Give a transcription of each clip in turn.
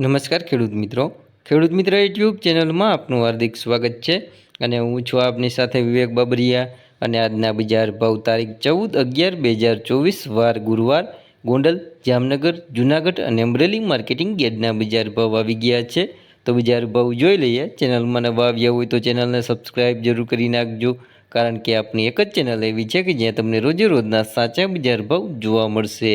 નમસ્કાર ખેડૂત મિત્રો. ખેડૂત મિત્ર યુટ્યુબ ચેનલમાં આપનું હાર્દિક સ્વાગત છે અને હું છું આપની સાથે વિવેક બાબરિયા અને આજના બજાર ભાવ તારીખ ચૌદ અગિયાર બે હજાર ચોવીસ વાર ગુરુવાર ગોંડલ, જામનગર, જુનાગઢ અને અમરેલી માર્કેટિંગ યાર્ડના બજાર ભાવ આવી ગયા છે. તો બજાર ભાવ જોઈ લઈએ. ચેનલમાં નવા આવ્યા હોય તો ચેનલને સબસ્ક્રાઈબ જરૂર કરી નાખજો. કારણ કે આપની એક જ ચેનલ એવી છે કે જ્યાં તમને રોજે રોજના સાચા બજાર ભાવ જોવા મળશે.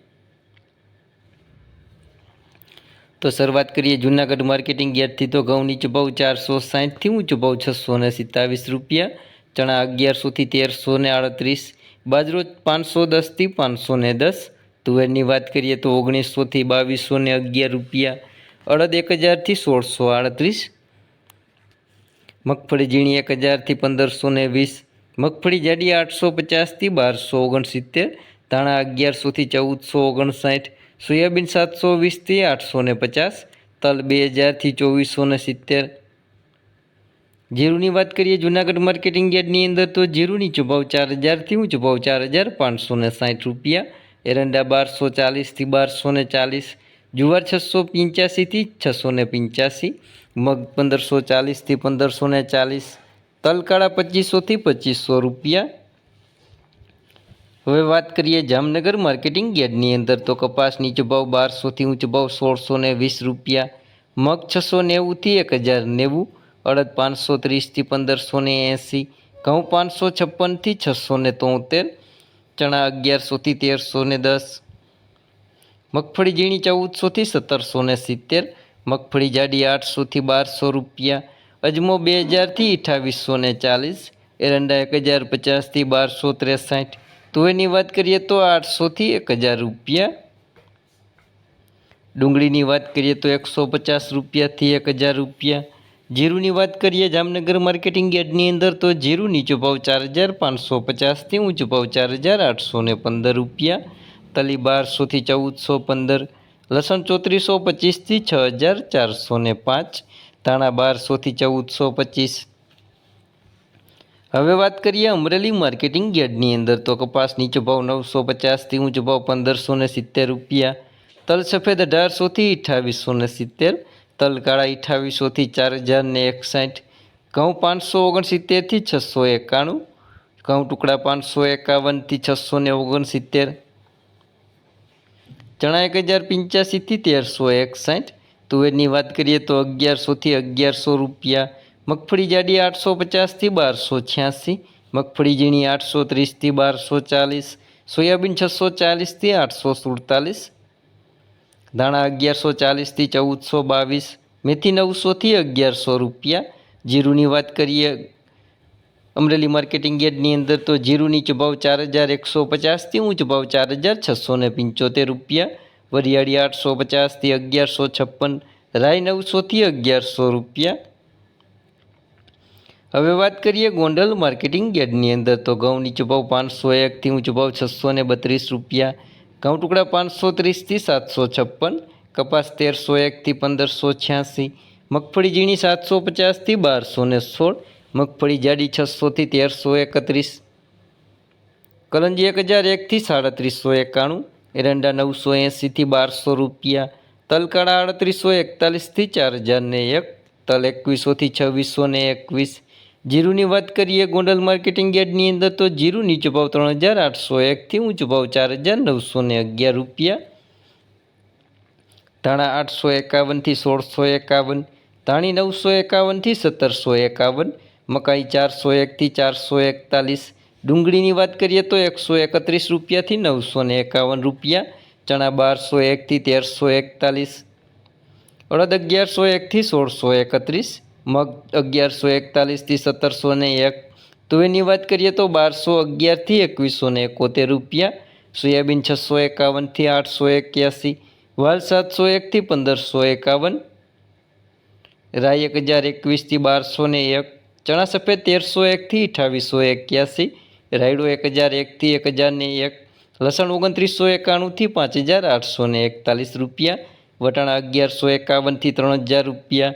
તો શરૂઆત કરીએ જૂનાગઢ માર્કેટિંગ યાર્ડથી. તો ઘઉંની ચભાવ ચારસો સાહીઠથી ઊંચો ભાવ છસો ને સિત્તાવીસ રૂપિયા. ચણા અગિયારસોથી તેરસો ને આડત્રીસ. બાજરો પાંચસો દસથી પાંચસો ને દસ. તુવેરની વાત કરીએ તો ઓગણીસોથી બાવીસો ને અગિયાર રૂપિયા. અડદ એક હજારથી સોળસો આડત્રીસ. મગફળી ઝીણી એક હજારથી પંદરસો ને વીસ. મગફળી જાડી આઠસો પચાસથી બારસો ઓગણસિત્તેર. ધાણા અગિયારસોથી ચૌદસો ઓગણસાઠ. સોયાબીન સાતસો વીસથી આઠસો ને પચાસ, તલ બે હજારથી ચોવીસો ને સિત્તેર. જીરુની વાત કરીએ જુનાગઢ માર્કેટિંગ યાર્ડની અંદર, તો જીરુની ચુભાવ ચાર હજારથી ઊંચો ભાવ ચાર હજાર પાંચસો ને સાઠ રૂપિયા, એરંડા બારસો ચાલીસથી બારસો ને ચાલીસ, જુવાર છસો પંચ્યાસીથી છસો ને પંચ્યાસી, મગ પંદરસો ચાલીસથી પંદરસો ને ચાલીસ, તલકાળા પચીસોથી પચીસો રૂપિયા હવે વાત કરીએ જામનગર માર્કેટિંગ યાર્ડની અંદર. તો કપાસ નીચો ભાવ બારસોથી ઊંચો ભાવ સોળસો ને વીસ રૂપિયા, મગ છસો નેવુંથી એક હજાર નેવું, અડદ પાંચસો ત્રીસથી પંદરસો ને એંસી, ઘઉં પાંચસો છપ્પનથી છસો ને તોતેર, ચણા અગિયારસોથી તેરસો ને દસ, મગફળી ઝીણી ચૌદસોથી સત્તરસો ને સિત્તેર, મગફળી જાડી આઠસોથી બારસો રૂપિયા, અજમો બે હજારથી અઠાવીસો ને ચાલીસ, એરંડા એક હજાર પચાસથી બારસો ત્રેસાઠ તુવેરની વાત કરીએ તો આઠસોથી એક હજાર રૂપિયા. ડુંગળીની વાત કરીએ તો એકસો પચાસ રૂપિયાથી એક હજાર રૂપિયા. જીરુની વાત કરીએ જામનગર માર્કેટિંગ યાર્ડની અંદર તો જીરું નીચો ભાવ ચાર હજાર પાંચસો પચાસથી ઊંચો ભાવ ચાર હજાર આઠસો ને પંદર રૂપિયા. તલી બારસોથી ચૌદસો પંદર. લસણ ચોત્રીસો પચીસથી છ હજાર ચારસો ને પાંચ. ધાણા બારસોથી ચૌદસો પચીસ. હવે વાત કરીએ અમરેલી માર્કેટિંગ યાર્ડની અંદર તો કપાસ નીચો ભાવ નવસો પચાસથી ઊંચો ભાવ પંદરસો ને સિત્તેર રૂપિયા. તલ સફેદ અઢારસોથી અઠાવીસો ને સિત્તેર, તલ કાળા અઠાવીસોથી ચાર હજાર ને એકસાઠ, ઘઉં પાંચસો ઓગણસિત્તેરથી છસો એકાણું, ઘઉં ટુકડા પાંચસો એકાવનથી છસો ને ઓગણસિત્તેર, ચણા એક હજાર પંચ્યાસીથી તેરસો એકસાઠ. તુવેરની વાત કરીએ તો અગિયારસોથી અગિયારસો રૂપિયા. મગફળી જાડી આઠસો પચાસથી બારસો છ્યાસી, મગફળી ઝીણી આઠસો ત્રીસથી બારસો ચાલીસ, સોયાબીન છસો ચાલીસથી આઠસો સુડતાલીસ, ધાણા અગિયારસો ચાલીસથી ચૌદસો બાવીસ, મેથી નવસોથી અગિયારસો રૂપિયા. જીરુની વાત કરીએ, અમરેલી માર્કેટિંગ યાર્ડની અંદર તો જીરુની ચભાવ ભાવ ચાર હજાર એકસો પચાસથી ઊંચ ભાવ ચાર હજાર છસો ને પંચોતેર રૂપિયા. વરિયાળી આઠસો પચાસથી અગિયારસો છપ્પન રાય નવસોથી અગિયારસો રૂપિયા. હવે વાત કરીએ ગોંડલ માર્કેટિંગ યાર્ડની અંદર. તો ઘઉંની ચુભાવ પાંચસો એકથી ઊંચો છસો ને બત્રીસ રૂપિયા. ઘઉં ટુકડા પાંચસો ત્રીસથી સાતસો છપ્પન. કપાસ તેરસો એકથી પંદરસો છ્યાસી. મગફળી ઝીણી સાતસો પચાસથી બારસો ને સોળ. મગફળી જાડી છસોથી તેરસો એકત્રીસ. કલંજી એક હજાર એકથી સાડત્રીસો એકાણું. એરંડા નવસો એંસીથી બારસો રૂપિયા. તલકાળા આડત્રીસો એકતાલીસથી ચાર હજાર ને એક. તલ એકવીસોથી છવ્વીસો ને એકવીસ. જીરુની વાત કરીએ ગોંડલ માર્કેટિંગ યાર્ડની અંદર, તો જીરું નીચો ભાવ ત્રણ હજાર આઠસો એકથી ઊંચો ભાવ ચાર હજાર નવસો ને અગિયાર રૂપિયા. ધાણા આઠસો એકાવનથી સોળસો એકાવન, ધાણી નવસો એકાવનથી સત્તરસો એકાવન, મકાઈ ચારસો એકથી ચારસો એકતાલીસ. ડુંગળીની વાત કરીએ તો એકસો એકત્રીસ રૂપિયાથી નવસો ને એકાવન રૂપિયા, ચણા બારસો એકથી તેરસો એકતાલીસ, અડદ અગિયારસો એકથી સોળસો એકત્રીસ મગ અગિયારસો એકતાલીસથી સત્તરસો ને એક. તુવેરની વાત કરીએ તો બારસો અગિયારથી એકવીસો ને એકોતેર રૂપિયા, સોયાબીન છસો એકાવનથી આઠસો એક્યાસી, વાલ સાતસો એકથી પંદરસો એકાવન રાય એક હજાર એકવીસથી બારસો ને એક, ચણા સફેદ તેરસો એકથી અઠાવીસો એક્યાસી, રાયડો એક હજાર એકથી એક હજારને એક, લસણ ઓગણત્રીસો એકાણુંથી પાંચ હજાર આઠસો ને એકતાલીસ રૂપિયા, વટાણા અગિયારસો એકાવનથી ત્રણ હજાર રૂપિયા